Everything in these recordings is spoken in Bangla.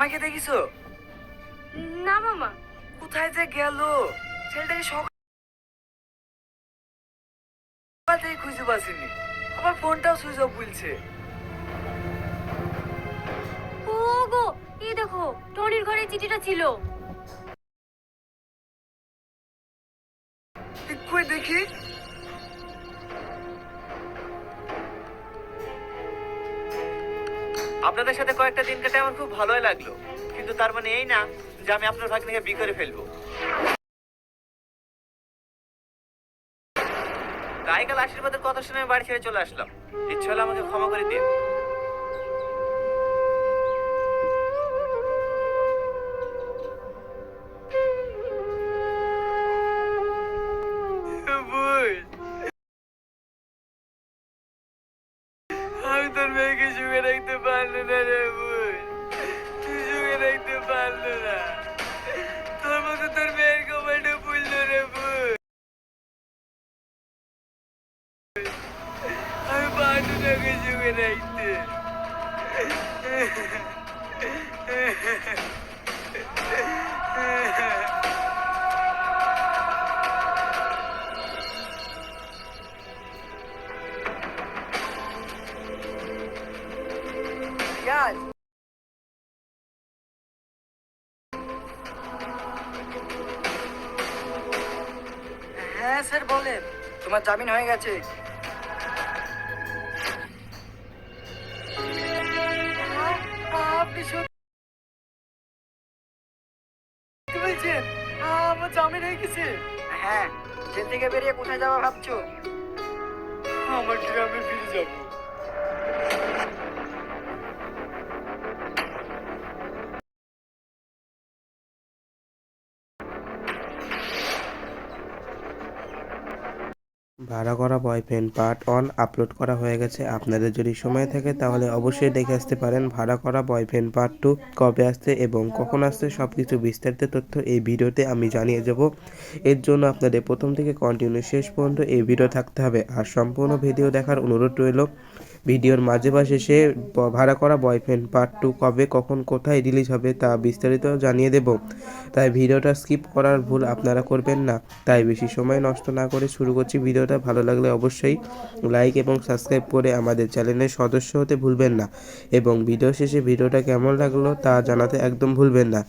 জামাইকে দেখিছো? না মামা। কোথায় যে গেল? ছেলেটাকে সকাল থেকে খুঁজে পাচ্ছিনি। আবার ফোনটাও সুইচ অফ বলছে। ও গো এই দেখো টনির ঘরে চিঠিটা ছিল। কই দেখি। আপনাদের সাথে কয়েকটা দিন কাটে আমার খুব ভালোই লাগল। কিন্তু তার মানে এই না যে আমি আপনার ভাগ্নিকে বি করে ফেলব। তাই আশীর্বাদের কথা শুনে আমি বাড়ি ছেড়ে চলে আসলাম। ইচ্ছা হলে আমাকে ক্ষমা করে দিন। ইয়াস হ্যাঁ স্যার, বলেন। তোমার জামিন হয়ে গেছে? হ্যাঁ জেল থেকে বেরিয়ে কোথায় যাওয়া ভাবছ? আমার গ্রামে ফিরে যাব। ভাড়া করা বয়ফ্রেন্ড পার্ট অন আপলোড করা হয়ে গেছে। আপনাদের যদি সময় থাকে, তাহলে অবশ্যই দেখে আসতে পারেন ভাড়া করা বয়ফ্রেন্ড পার্ট টু কবে আসছে এবং কখন আসছে সব কিছু বিস্তারিত তথ্য এই ভিডিওতে আমি জানিয়ে যাব এর জন্য আপনাদের প্রথম থেকে কন্টিনিউ শেষ পর্যন্ত এই ভিডিও থাকতে হবে। আর সম্পূর্ণ ভিডিও দেখার অনুরোধ রইল ভিডিওর মাঝে বা শেষে ভাড়া করা বয়ফ্রেন্ড পার্ট টু কবে, কখন, কোথায় রিলিজ হবে তা বিস্তারিত জানিয়ে দেব। তাই ভিডিওটা স্কিপ করার ভুল আপনারা করবেন না। তাই বেশি সময় নষ্ট না করে শুরু করছি ভিডিওটা। ভালো লাগলে অবশ্যই লাইক এবং সাবস্ক্রাইব করে আমাদের চ্যানেলের সদস্য হতে ভুলবেন না। এবং ভিডিও শেষে ভিডিওটা কেমন লাগল তা জানাতে একদম ভুলবেন না।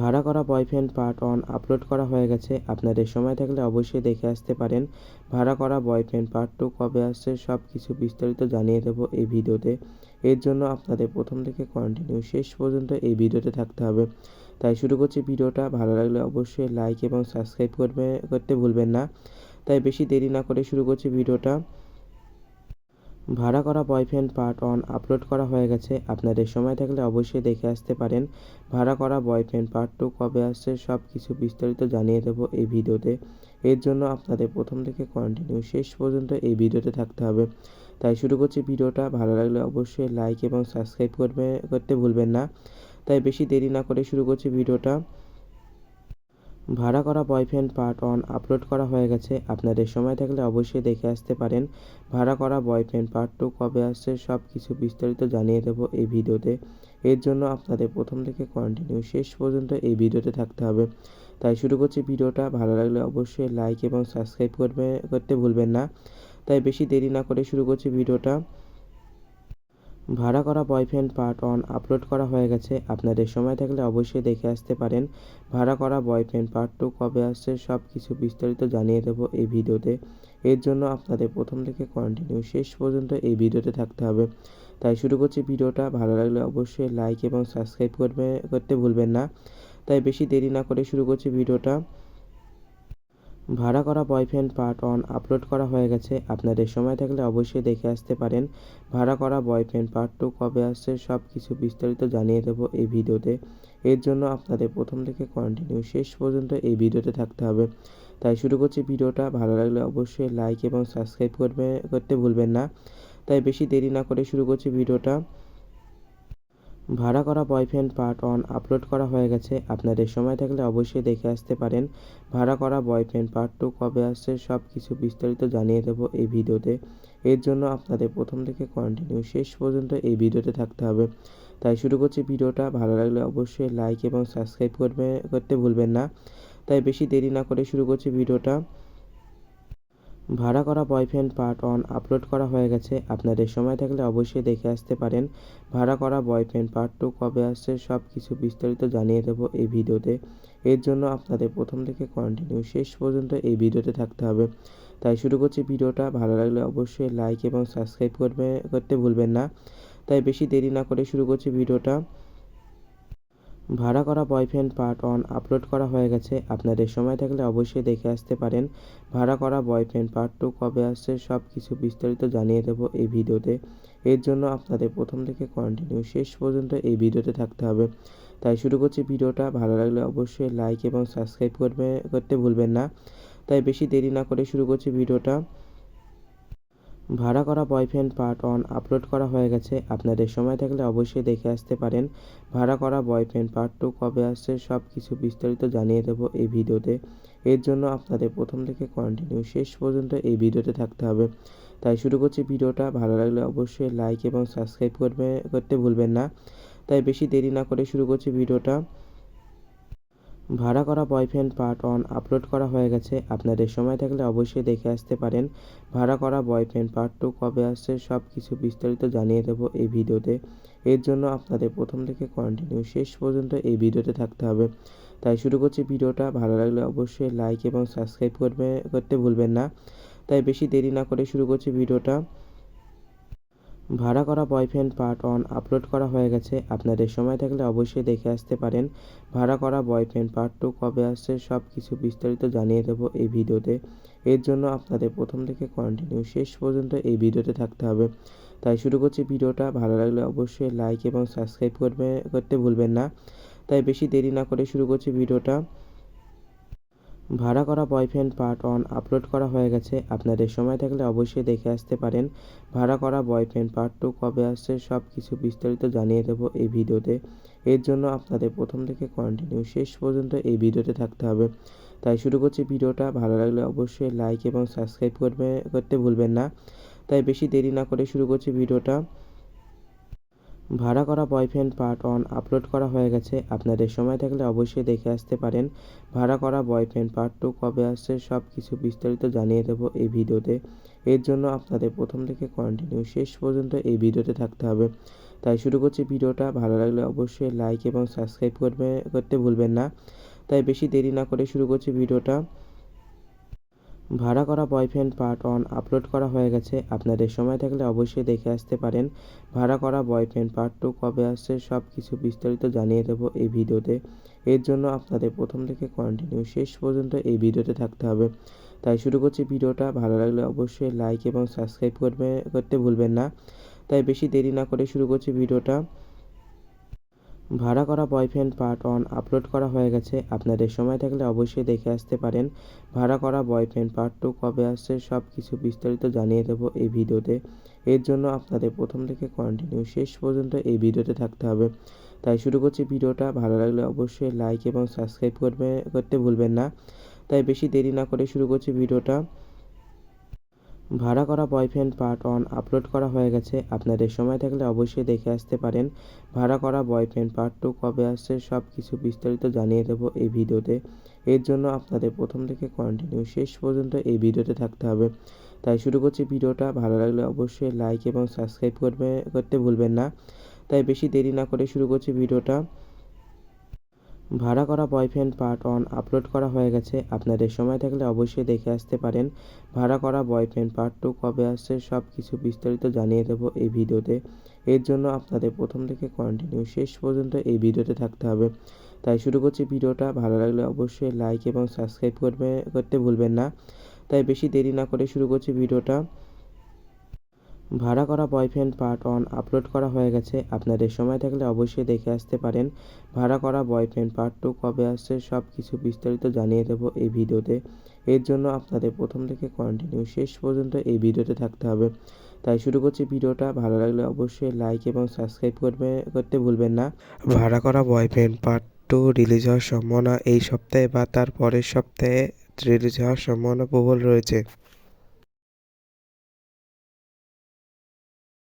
ভাড়া করা বয়ফ্রেন্ড পার্ট অন আপলোড করা হয়ে গেছে। আপনাদের সময় থাকলে অবশ্যই দেখে আসতে পারেন। ভাড়া করা বয়ফ্রেন্ড পার্ট টু কবে আসছে সব কিছু বিস্তারিত জানিয়ে দেবো এই ভিডিওতে। এর জন্য আপনাদের প্রথম থেকে কন্টিনিউ শেষ পর্যন্ত এই ভিডিওতে থাকতে হবে। তাই শুরু করছি ভিডিওটা। ভালো লাগলে অবশ্যই লাইক এবং সাবস্ক্রাইব করবে, করতে ভুলবেন না। তাই বেশি দেরি না করে শুরু করছি ভিডিওটা। ভাড়া করা বয়ফ্রেন্ড পার্ট অন আপলোড করা হয়ে গেছে। আপনাদের সময় থাকলে অবশ্যই দেখে আসতে পারেন। ভাড়া করা বয়ফ্রেন্ড পার্ট টু কবে আসছে সব কিছু বিস্তারিত জানিয়ে দেবো এই ভিডিওতে। এর জন্য আপনাদের প্রথম থেকে কন্টিনিউ শেষ পর্যন্ত এই ভিডিওতে থাকতে হবে। তাই শুরু করছি ভিডিওটা। ভালো লাগলে অবশ্যই লাইক এবং সাবস্ক্রাইব করবে, করতে ভুলবেন না। তাই বেশি দেরি না করে শুরু করছি ভিডিওটা। ভাড়া করা বয়ফ্রেন্ড পার্ট অন আপলোড করা হয়ে গেছে। আপনাদের সময় থাকলে অবশ্যই দেখে আসতে পারেন। ভাড়া করা বয়ফ্রেন্ড পার্ট টু কবে আসছে সব কিছু বিস্তারিত জানিয়ে দেবো এই ভিডিওতে। এর জন্য আপনাদের প্রথম থেকে কন্টিনিউ শেষ পর্যন্ত এই ভিডিওতে থাকতে হবে। তাই শুরু করছি ভিডিওটা। ভালো লাগলে অবশ্যই লাইক এবং সাবস্ক্রাইব করবে, করতে ভুলবেন না। তাই বেশি দেরি না করে শুরু করছি ভিডিওটা। ভাড়া করা বয়ফ্রেন্ড পার্ট অন আপলোড করা হয়ে গেছে। আপনাদের সময় থাকলে অবশ্যই দেখে আসতে পারেন। ভাড়া করা বয়ফ্রেন্ড পার্ট টু কবে আসছে সব কিছু বিস্তারিত জানিয়ে দেবো এই ভিডিওতে। এর জন্য আপনাদের প্রথম থেকে কন্টিনিউ শেষ পর্যন্ত এই ভিডিওতে থাকতে হবে। তাই শুরু করছি ভিডিওটা। ভালো লাগলে অবশ্যই লাইক এবং সাবস্ক্রাইব করবে, করতে ভুলবেন না। তাই বেশি দেরি না করে শুরু করছি ভিডিওটা। ভাড়া করা বয়ফ্রেন্ড পার্ট ওয়ান আপলোড করা হয়ে গেছে। আপনাদের সময় থাকলে অবশ্যই দেখে আসতে পারেন। ভাড়া করা বয়ফ্রেন্ড পার্ট টু কবে আসছে সব কিছু বিস্তারিত জানিয়ে দেবো এই ভিডিওতে। এর জন্য আপনাদের প্রথম থেকে কন্টিনিউ শেষ পর্যন্ত এই ভিডিওতে থাকতে হবে। তাই শুরু করছি ভিডিওটা। ভালো লাগলে অবশ্যই লাইক এবং সাবস্ক্রাইব করবে, করতে ভুলবেন না। তাই বেশি দেরি না করে শুরু করছি ভিডিওটা। ভাড়া করা বয়ফ্রেন্ড পার্ট ওয়ান আপলোড করা হয়ে গেছে। আপনাদের সময় থাকলে অবশ্যই দেখে আসতে পারেন। ভাড়া করা বয়ফ্রেন্ড পার্ট টু কবে আসছে সব কিছু বিস্তারিত জানিয়ে দেবো এই ভিডিওতে। এর জন্য আপনাদের প্রথম থেকে কন্টিনিউ শেষ পর্যন্ত এই ভিডিওতে থাকতে হবে। তাই শুরু করছি ভিডিওটা। ভালো লাগলে অবশ্যই লাইক এবং সাবস্ক্রাইব করবে, করতে ভুলবেন না। তাই বেশি দেরি না করে শুরু করছি ভিডিওটা। ভাড়া করা বয়ফ্রেন্ড পার্ট ওয়ান আপলোড করা হয়ে গেছে। আপনাদের সময় থাকলে অবশ্যই দেখে আসতে পারেন। ভাড়া করা বয়ফ্রেন্ড পার্ট টু কবে আসছে সব কিছু বিস্তারিত জানিয়ে দেবো এই ভিডিওতে। এর জন্য আপনাদের প্রথম থেকে কন্টিনিউ শেষ পর্যন্ত এই ভিডিওতে থাকতে হবে। তাই শুরু করছি ভিডিওটা। ভালো লাগলে অবশ্যই লাইক এবং সাবস্ক্রাইব করবে, করতে ভুলবেন না। তাই বেশি দেরি না করে শুরু করছি ভিডিওটা। ভাড়া করা বয়ফ্রেন্ড পার্ট ওয়ান আপলোড করা হয়ে গেছে। আপনাদের সময় থাকলে অবশ্যই দেখে আসতে পারেন। ভাড়া করা বয়ফ্রেন্ড পার্ট টু কবে আসছে সব কিছু বিস্তারিত জানিয়ে দেবো এই ভিডিওতে। এর জন্য আপনাদের প্রথম থেকে কন্টিনিউ শেষ পর্যন্ত এই ভিডিওতে থাকতে হবে। তাই শুরু করছি ভিডিওটা। ভালো লাগলে অবশ্যই লাইক এবং সাবস্ক্রাইব করবে, করতে ভুলবেন না। তাই বেশি দেরি না করে শুরু করছি ভিডিওটা। ভাড়া করা বয়ফ্রেন্ড পার্ট ওয়ান আপলোড করা হয়ে গেছে। আপনাদের সময় থাকলে অবশ্যই দেখে আসতে পারেন। ভাড়া করা বয়ফ্রেন্ড পার্ট টু কবে আসছে সব কিছু বিস্তারিত জানিয়ে দেবো এই ভিডিওতে। এর জন্য আপনাদের প্রথম থেকে কন্টিনিউ শেষ পর্যন্ত এই ভিডিওতে থাকতে হবে। তাই শুরু করছি ভিডিওটা। ভালো লাগলে অবশ্যই লাইক এবং সাবস্ক্রাইব করবে, করতে ভুলবেন না। তাই বেশি দেরি না করে শুরু করছি ভিডিওটা। ভাড়া করা বয়ফ্রেন্ড পার্ট ওয়ান আপলোড করা হয়ে গেছে। আপনাদের সময় থাকলে অবশ্যই দেখে আসতে পারেন। ভাড়া করা বয়ফ্রেন্ড পার্ট টু কবে আসছে সব কিছু বিস্তারিত জানিয়ে দেবো এই ভিডিওতে। এর জন্য আপনাদের প্রথম থেকে কন্টিনিউ শেষ পর্যন্ত এই ভিডিওতে থাকতে হবে। তাই শুরু করছি ভিডিওটা। ভালো লাগলে অবশ্যই লাইক এবং সাবস্ক্রাইব করবে, করতে ভুলবেন না। তাই বেশি দেরি না করে শুরু করছি ভিডিওটা। ভাড়া করা বয়ফ্রেন্ড পার্ট ওয়ান আপলোড করা হয়ে গেছে। আপনাদের সময় থাকলে অবশ্যই দেখে আসতে পারেন। ভাড়া করা বয়ফ্রেন্ড পার্ট টু কবে আসছে সব কিছু বিস্তারিত জানিয়ে দেবো এই ভিডিওতে। এর জন্য আপনাদের প্রথম থেকে কন্টিনিউ শেষ পর্যন্ত এই ভিডিওতে থাকতে হবে। তাই শুরু করছি ভিডিওটা। ভালো লাগলে অবশ্যই লাইক এবং সাবস্ক্রাইব করবে, করতে ভুলবেন না। তাই বেশি দেরি না করে শুরু করছি ভিডিওটা। ভাড়া করা বয়ফ্রেন্ড পার্ট ওয়ান আপলোড করা হয়ে গেছে। আপনাদের সময় থাকলে অবশ্যই দেখে আসতে পারেন। ভাড়া করা বয়ফ্রেন্ড পার্ট টু কবে আসছে সব কিছু বিস্তারিত জানিয়ে দেবো এই ভিডিওতে। এর জন্য আপনাদের প্রথম থেকে কন্টিনিউ শেষ পর্যন্ত এই ভিডিওতে থাকতে হবে। তাই শুরু করছি ভিডিওটা। ভালো লাগলে অবশ্যই লাইক এবং সাবস্ক্রাইব করবে, করতে ভুলবেন না। তাই বেশি দেরি না করে শুরু করছি ভিডিওটা। ভাড়া করা বয়ফ্রেন্ড পার্ট ওয়ান আপলোড করা হয়ে গেছে। আপনাদের সময় থাকলে অবশ্যই দেখে আসতে পারেন। ভাড়া করা বয়ফ্রেন্ড পার্ট টু কবে আসছে সব কিছু বিস্তারিত জানিয়ে দেবো এই ভিডিওতে। এর জন্য আপনাদের প্রথম থেকে কন্টিনিউ শেষ পর্যন্ত এই ভিডিওতে থাকতে হবে। তাই শুরু করছি ভিডিওটা। ভালো লাগলে অবশ্যই লাইক এবং সাবস্ক্রাইব করবে, করতে ভুলবেন না। তাই বেশি দেরি না করে শুরু করছি ভিডিওটা। ভাড়া করা বয়ফ্রেন্ড পার্ট ওয়ান আপলোড করা হয়ে গেছে। আপনাদের সময় থাকলে অবশ্যই দেখে আসতে পারেন। ভাড়া করা বয়ফ্রেন্ড পার্ট টু কবে আসছে সব কিছু বিস্তারিত জানিয়ে দেবো এই ভিডিওতে। এর জন্য আপনাদের প্রথম থেকে কন্টিনিউ শেষ পর্যন্ত এই ভিডিওতে থাকতে হবে। তাই শুরু করছি ভিডিওটা। ভালো লাগলে অবশ্যই লাইক এবং সাবস্ক্রাইব করবে, করতে ভুলবেন না। তাই বেশি দেরি না করে শুরু করছি ভিডিওটা। ভাড়া করা বয়ফ্রেন্ড পার্ট ওয়ান আপলোড করা হয়ে গেছে। আপনাদের সময় থাকলে অবশ্যই দেখে আসতে পারেন। ভাড়া করা বয়ফ্রেন্ড পার্ট টু কবে আসছে সব কিছু বিস্তারিত জানিয়ে দেবো এই ভিডিওতে। এর জন্য আপনাদের প্রথম থেকে কন্টিনিউ শেষ পর্যন্ত এই ভিডিওতে থাকতে হবে। তাই শুরু করছি ভিডিওটা। ভালো লাগলে অবশ্যই লাইক এবং সাবস্ক্রাইব করবে, করতে ভুলবেন না। তাই বেশি দেরি না করে শুরু করছি ভিডিওটা। ভাড়া করা বয়ফ্রেন্ড পার্ট ওয়ান আপলোড করা হয়ে গেছে। আপনাদের সময় থাকলে অবশ্যই দেখে আসতে পারেন। ভাড়া করা বয়ফ্রেন্ড পার্ট টু কবে আসছে সব কিছু বিস্তারিত জানিয়ে দেবো এই ভিডিওতে। এর জন্য আপনাদের প্রথম থেকে কন্টিনিউ শেষ পর্যন্ত এই ভিডিওতে থাকতে হবে। তাই শুরু করছি ভিডিওটা। ভালো লাগলে অবশ্যই লাইক এবং সাবস্ক্রাইব করবে, করতে ভুলবেন না। তাই বেশি দেরি না করে শুরু করছি ভিডিওটা। ভাড়া করা বয়ফ্রেন্ড পার্ট ওয়ান আপলোড করা হয়ে গেছে। আপনাদের সময় থাকলে অবশ্যই দেখে আসতে পারেন। ভাড়া করা বয়ফ্রেন্ড পার্ট টু কবে আসছে সব কিছু বিস্তারিত জানিয়ে দেবো এই ভিডিওতে। এর জন্য আপনাদের প্রথম থেকে কন্টিনিউ শেষ পর্যন্ত এই ভিডিওতে থাকতে হবে। তাই শুরু করছি ভিডিওটা। ভালো লাগলে অবশ্যই লাইক এবং সাবস্ক্রাইব করবে, করতে ভুলবেন না। তাই বেশি দেরি না করে শুরু করছি ভিডিওটা। ভাড়া করা বয়ফ্রেন্ড পার্ট ওয়ান আপলোড করা হয়ে গেছে। আপনাদের সময় থাকলে অবশ্যই দেখে আসতে পারেন। ভাড়া করা বয়ফ্রেন্ড পার্ট টু কবে আসছে সব কিছু বিস্তারিত জানিয়ে দেবো এই ভিডিওতে। এর জন্য আপনাদের প্রথম থেকে কন্টিনিউ শেষ পর্যন্ত এই ভিডিওতে থাকতে হবে। তাই শুরু করছি ভিডিওটা। ভালো লাগলে অবশ্যই লাইক এবং সাবস্ক্রাইব করবে, করতে ভুলবেন না। ভাড়া করা বয়ফ্রেন্ড পার্ট টু রিলিজ হওয়ার সম্ভাবনা এই সপ্তাহে বা তার পরের সপ্তাহে রিলিজ হওয়ার সম্ভাবনা প্রবল রয়েছে।